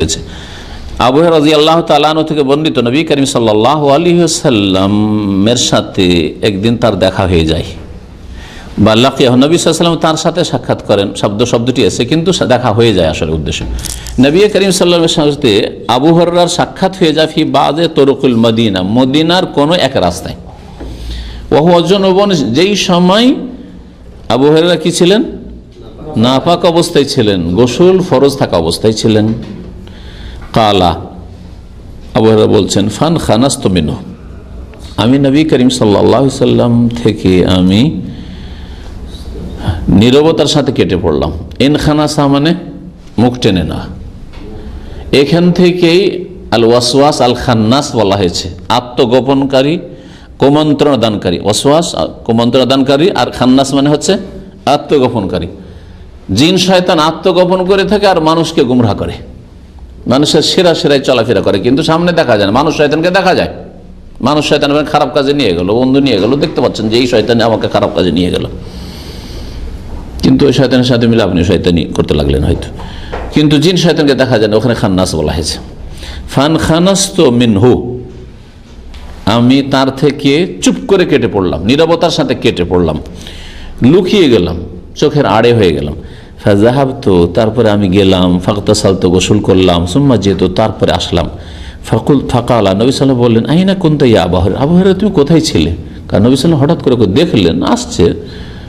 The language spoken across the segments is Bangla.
হয়েছে। আবু আল্লাহ থেকে বর্ণিত নবী করিম সাল্লাহ আলী সাল্লামের সাথে একদিন তার দেখা হয়ে যায়। বা নবী সাল্লাম তার সাথে সাক্ষাৎ করেন। শব্দ, শব্দটি কিন্তু দেখা হয়ে যায় আসলে উদ্দেশ্য। নবী করিম সাল্লামের সাথে আবু সাক্ষাৎ হয়ে যায় ফি বাদে তরকুল মদিনা। মদিনার কোনো এক রাস্তায়। ওহু অজনবন যেই সময় আবু হরেরা কি ছিলেন? নাপাক অবস্থায় ছিলেন। গোসল ফরজ থাকা অবস্থায় ছিলেন। কালা। আবহাওয়া বলছেন, ফান খানাস্ত মিনু আমি নবী করিম সাল্লাহ সাল্লাম থেকে আমি নিরবতার সাথে কেটে পড়লাম। এন খানাসা মানে মুখ টেনে না এখান থেকেই আল ওয়াসওয়াস আল খান্নাস বলা হয়েছে। আত্মগোপনকারী কুমন্ত্রণ দানকারী ওয়াসওয়াস কুমন্ত্রণ দানকারী আর খান্নাস মানে হচ্ছে আত্মগোপনকারী। জিন, শয়তান আত্মগোপন করে থাকে আর মানুষকে গুমরা করে। মানুষের সেরা সেরাই চলাফেরা করে, কিন্তু সামনে দেখা যায় না। মানুষ শয়তানকে দেখা যায়। মানুষ শয়তান খারাপ কাজে নিয়ে গেল, বন্ধু নিয়ে গেল, দেখতে পাচ্ছেন যে এই শয়তানে আমাকে খারাপ কাজে নিয়ে গেল। কিন্তু ওই শয়তানের সাথে মিলে আপনি শয়তানি করতে লাগলেন হয়তো। কিন্তু জিন শয়তানকে দেখা যায় না, ওখানে খান্নাস বলা হয়েছে। ফান খানাস তো মিনহু, আমি তার থেকে চুপ করে কেটে পড়লাম, নিরবতার সাথে কেটে পড়লাম, লুকিয়ে গেলাম, চোখের আড়ে হয়ে গেলাম। ফাজাহাব তো তারপরে আমি গেলাম ফাঁকতা সালতো গোসল করলাম সুম্মা যেহেতু তারপরে আসলাম। ফাকুল ফাঁকালা নবী সাল্লাম বললেন আই না কোনটা ইয়া আবহাওয়ার আবহাওয়ারে তুমি কোথায় ছিলে? কারণ নবী সাল্লাম হঠাৎ করে দেখলেন, আসছে,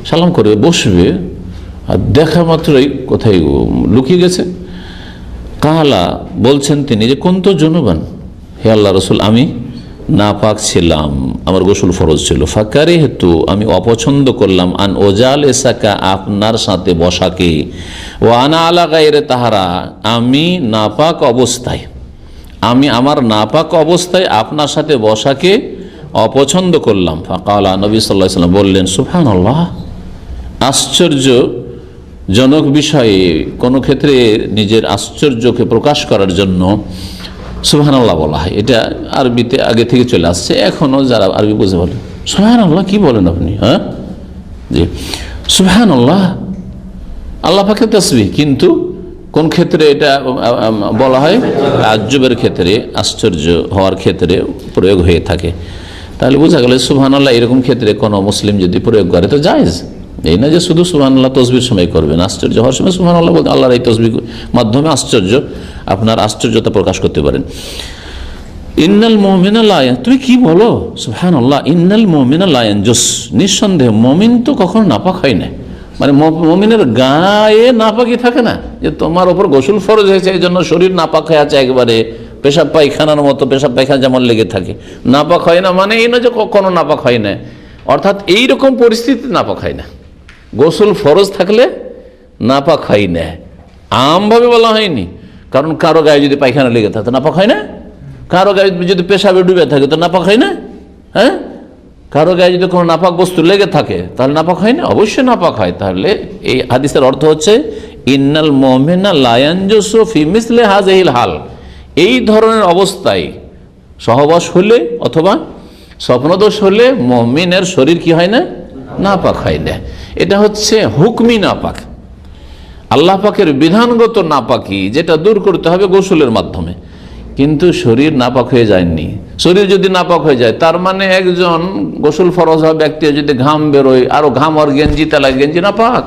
সালাম করে বসবে, আর দেখা মাত্রই কোথায় লুকিয়ে গেছে। কালা বলছেন তিনি যে কোন তো জনবান? হে আল্লাহ রসুল, আমি নাপাক ছিলাম, আমার গোসল ফরজ ছিল। ফাঁকারে হেতু আমি অপছন্দ করলাম, আন ওজাল এসাকা আপনার সাথে বসাকে, ও আনা আলা গায়ের তাহারা, আমি নাপাক অবস্থায়, আমি আমার নাপাক অবস্থায় আপনার সাথে বসাকে অপছন্দ করলাম। ফাঁকালা নবী সাল্লাহ সাল্লাম বললেন সুফান আল্লাহ আশ্চর্য জনক বিষয়ে কোনো ক্ষেত্রে নিজের আশ্চর্যকে প্রকাশ করার জন্য সুহান আল্লাহ বলা হয়। এটা আরবিতে আগে থেকে চলে আসছে এখনও যারা আরবি বুঝে বলে সুহান আল্লাহ কি বলেন আপনি? হ্যাঁ? জি। সুহান আল্লাহ পাকে তসবি কিন্তু কোন ক্ষেত্রে এটা বলা হয়? আজ্জবের ক্ষেত্রে, আশ্চর্য হওয়ার ক্ষেত্রে প্রয়োগ হয়ে থাকে। তাহলে বোঝা গেল সুহান আল্লাহ এরকম ক্ষেত্রে কোনো মুসলিম যদি প্রয়োগ করে, তো জায়েজ। এই না যে শুধু সুহান আল্লাহ তসবির সময় করবেন আশ্চর্য হওয়ার সময় সুহান আল্লাহ বলতে আল্লাহর এই তসবির মাধ্যমে আশ্চর্য। আপনার আশ্চর্যতা প্রকাশ করতে পারেন। ইন্নাল মোমিনা লায়ন তুমি কি বলো? সুহান আল্লাহ ইন্নাল মোমিনা লায়ন জোস নিঃসন্দেহ মমিন তো কখনো নাপাক হয় না। মানে মমিনের গায়ে নাপাকি থাকে না। যে তোমার ওপর গোসল ফরজ হয়েছে, এই জন্য শরীর নাপাক হয়ে আছে একবারে। পেশাব পায়খানার মতো পেশাব পায়খানা যেমন লেগে থাকে। নাপাক হয় না মানে এই না যে কখনো নাপাক হয় না। অর্থাৎ এইরকম পরিস্থিতি নাপাক হয় না। গোসল ফরজ থাকলে নাপাক হয় না। আমভাবে বলা হয়নি। কারণ কারও গায়ে যদি পায়খানা লেগে থাকে নাপাক হয় না? কারও গায়ে যদি পেশাবে ডুবে থাকে, তো নাপাক হয় না? হ্যাঁ? কারও গায়ে যদি কোনো নাপাক বস্তু লেগে থাকে, তাহলে নাপাক হয় না? অবশ্যই নাপাক হয়। তাহলে এই হাদিসের অর্থ হচ্ছে, ইন্নাল মোমেনা লায়ানজোসফি মিসলে হাজহিল হাল। এই ধরনের অবস্থায় সহবাস হলে অথবা স্বপ্নদোষ হলে মমিনের শরীর কি হয় না? নাপাক হয় না। এটা হচ্ছে হুকমি নাপাক। আল্লাহ পাকের বিধানগত নাপাকি যেটা দূর করতে হবে গোসলের মাধ্যমে। কিন্তু শরীর নাপাক হয়ে যায়নি। শরীর যদি নাপাক হয়ে যায়, তার মানে একজন গোসল ফরজ হওয়া ব্যক্তি যদি ঘাম বেরোয়, আরও ঘাম আর গেঞ্জি লাগে গেঞ্জি, নাপাক।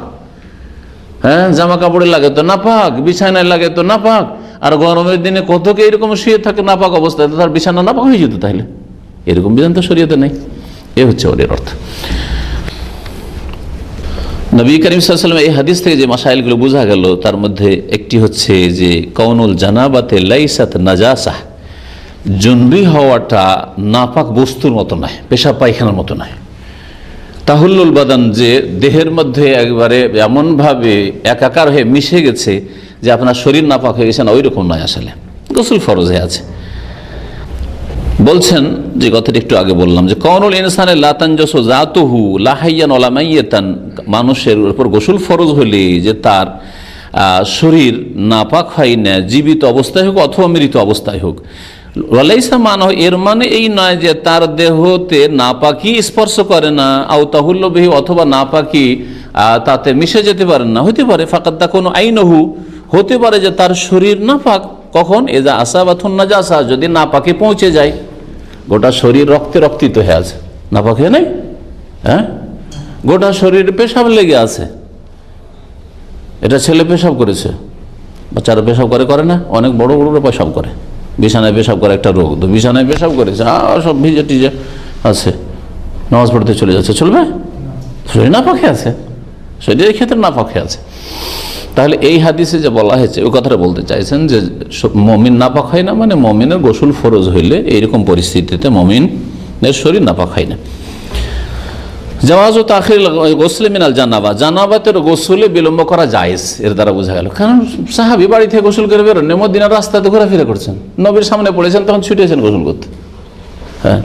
হ্যাঁ জামা কাপড়ে লাগে তো নাপাক বিছানায় লাগে তো নাপাক। আর গরমের দিনে কত কতকে এরকম শুয়ে থাকে নাপাক অবস্থায়, তার বিছানা নাপাক হয়ে যেত তাহলে। এরকম বিধান তো শরীয়তে নেই। এ হচ্ছে ওদের অর্থ। নবী করিম সাল্লাম এই হাদিস থেকে যে মাসাইলগুলো বোঝা গেল, তার মধ্যে একটি হচ্ছে যে কৌনুল জানাবাতে লাইসাত নাজাসাহ। জন্বি হওয়াটা নাপাক বস্তুর মতো নয় পেশা পায়খানার মতো নয়। তাহুল্লুল বাদান যে দেহের মধ্যে একবারে এমনভাবে একাকার হয়ে মিশে গেছে যে আপনার শরীর নাপাক হয়ে গেছে না ওই রকম নয় আসলে। গোসল ফরজ আছে। বলছেন যে কথাটা একটু আগে বললাম যে কনল ইনসানের লাতানজস জাতুহু লাহাইয়ান ওলামাইয়াতান মানুষের উপর গোসল ফরজ হলে যে তার শরীর নাপাক হয় না, জীবিত অবস্থায় হোক অথবা মৃত অবস্থায় হোক। ওয়ালাইসা মান এর মানে এই নয় যে তার দেহতে নাপাকি স্পর্শ করে না আউতাহুল্লবিহি অথবা নাপাকি তাতে মিশে যেতে পারেন না। হতে পারে ফাঁকাত্তা কোনো আইনহু, হতে পারে যে তার শরীর নাপাক কখন? এজা আসা বা থুন্না আসা যদি না পাকে পৌঁছে যায়। গোটা শরীর রক্তে রক্তিত হয়ে আছে। না পাকে নেই? হ্যাঁ? গোটা শরীর পেশাব লেগে আছে। এটা ছেলে পেশাব করেছে। বাচ্চারা পেশাব করে করে না? অনেক বড় বড় পেশাব করে। বিছানায় পেশাব করে একটা রোগ। তো বিছানায় পেশাব করেছে। আর সব ভিজে টিজে আছে। নামাজ পড়তে চলে যাচ্ছে। চলবে? শরীর না পাখে আছে। শরীরের ক্ষেত্রে না পাখে আছে। তাহলে এই হাদিসে যে বলা হয়েছে, ওই কথাটা বলতে চাইছেন যে মমিন নাপাক হয় না মানে মমিনের গোসল ফরজ হইলে এইরকম পরিস্থিতিতে মমিনের শরীর নাপাক হয় না। জাওয়াজ ও তাখির গোসলে মিনাল জানাবা জানাবাতের গোসলে বিলম্ব করা জায়েজ, এর দ্বারা বোঝা গেল। কারণ সাহাবি বাড়ি থেকে গোসল করে বেরোন মদিনার রাস্তাতে ঘোরাফেরা করছেন। নবীর সামনে পড়েছেন, তখন ছুটেছেন গোসল করতে। হ্যাঁ।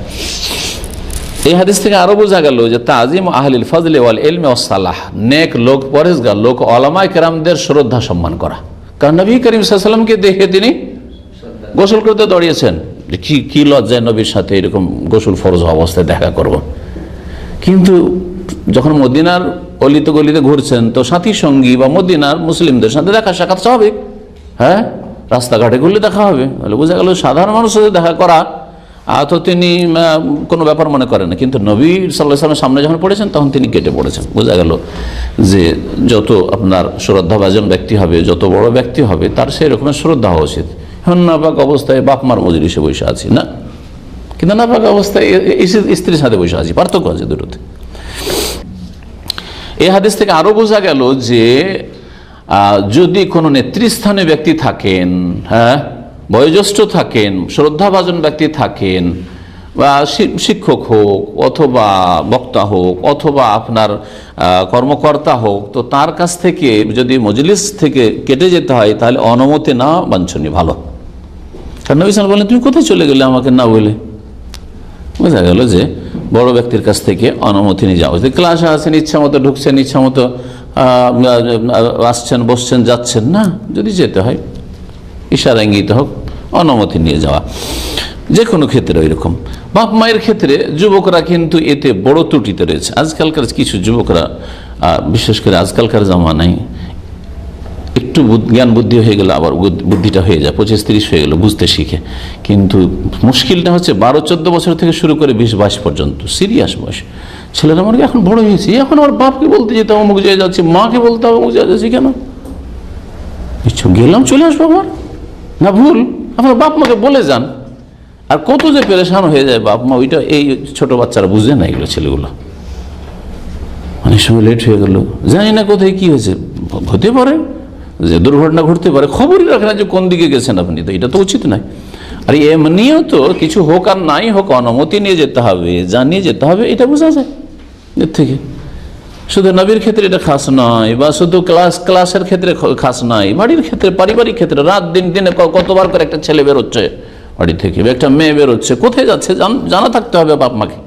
এই হাদিস থেকে আরও বোঝা গেল যে তাজিম আহলিল ফজলে ওয়াল এলমে ও সালাহ, নেক লোক পরেশগার লোক, ওলামায় কেরামদের শ্রদ্ধা সম্মান করা। কারণ নবী করিম সাল্লামকে দেখে তিনি গোসল করতে দাঁড়িয়েছেন। কি কি লজ্জায় নবীর সাথে এরকম গোসল ফরজ অবস্থায় দেখা করব। কিন্তু যখন মদিনার অলিতে গলিতে ঘুরছেন, তো সাথী সঙ্গী বা মদিনার মুসলিমদের সাথে দেখা সাক্ষাৎ স্বাভাবিক। হ্যাঁ? রাস্তাঘাটে ঘুরলে দেখা হবে। তাহলে বোঝা গেল সাধারণ মানুষের সাথে দেখা করা তো তিনি কোনো ব্যাপার মনে করেন না। কিন্তু নবী সাল্লাহ সাল্লামের সামনে যখন পড়েছেন, তখন তিনি কেটে পড়েছেন। বোঝা গেল যে যত আপনার শ্রদ্ধাভাজন ব্যক্তি হবে, যত বড় ব্যক্তি হবে, তার সেই রকমের শ্রদ্ধা হওয়া উচিত। নাপাক অবস্থায় বাপ মার মজুরিসে বসে আছি, না? কিন্তু নাপাক অবস্থায় স্ত্রীর সাথে বসে আছি, পার্থক্য আছে দুটোতে। এই হাদিস থেকে আরও বোঝা গেল যে যদি কোনো নেতৃস্থানীয় ব্যক্তি থাকেন হ্যাঁ বয়োজ্যেষ্ঠ থাকেন, শ্রদ্ধাভাজন ব্যক্তি থাকেন, বা শিক্ষক হোক, অথবা বক্তা হোক, অথবা আপনার কর্মকর্তা হোক, তো তার কাছ থেকে যদি মজলিস থেকে কেটে যেতে হয়, তাহলে অনুমতি না বাঞ্ছনীয়, ভালো। কারণ নবী বলেন তুমি কোথায় চলে গেলে আমাকে না বলে? বোঝা গেল যে বড় ব্যক্তির কাছ থেকে অনুমতি নিয়ে যাওয়া উচিত। ক্লাসে আসেন, ইচ্ছা মতো ঢুকছেন, ইচ্ছা মতো আসছেন, বসছেন, যাচ্ছেন, না, যদি যেতে হয়। ইশারা ইঙ্গিত হোক, অনুমতি নিয়ে যাওয়া। যে কোনো ক্ষেত্রে ওই রকম বাপ মায়ের ক্ষেত্রে যুবকরা কিন্তু এতে বড় ত্রুটিতে রয়েছে। আজকালকার কিছু যুবকরা বিশেষ করে আজকালকার জামানায় একটু জ্ঞান বুদ্ধি হয়ে গেল আবার বুদ- বুদ্ধিটা হয়ে যায়। পঁচিশ তিরিশ হয়ে গেল বুঝতে শিখে। কিন্তু মুশকিলটা হচ্ছে বারো, চোদ্দ বছর থেকে শুরু করে বিশ, বাইশ পর্যন্ত, সিরিয়াস বয়স। ছেলেরা আমার এখন বড় হয়েছে। এখন আমার বাপকে বলতে যেতে অমুক জায়গায় যাচ্ছি, মাকে বলতে হবে অমুক জায়গায় যাচ্ছি, কেন? গেলাম, চলে আসব আবার। না, ভুল। আপনার বাপ মাকে বলে যান। আর কত যে পেরেশান হয়ে যায় বাপ মা, ওইটা এই ছোট বাচ্চারা বুঝে না এগুলো ছেলেগুলো। অনেক সময় লেট হয়ে গেল। জানি না কোথায় কি হয়েছে। হতে পারে যে দুর্ঘটনা ঘটতে পারে। খবরই রাখে না যে কোন দিকে গেছেন আপনি, তো এটা তো উচিত নয়। আর এমনিও তো কিছু হোক আর নাই হোক, অনুমতি নিয়ে যেতে হবে, জানিয়ে যেতে হবে, এটা বোঝা যায়। এর থেকে শুধু নবীর ক্ষেত্রে এটা খাস নয়, বা শুধু ক্লাস, ক্লাসের ক্ষেত্রে খাস নয়, বাড়ির ক্ষেত্রে, পারিবারিক ক্ষেত্রে রাত দিন দিনে কতবার করে একটা ছেলে বেরোচ্ছে, বাড়ি থেকে একটা মেয়ে বেরোচ্ছে, কোথায় যাচ্ছে জানা থাকতে হবে বাপ মাকে।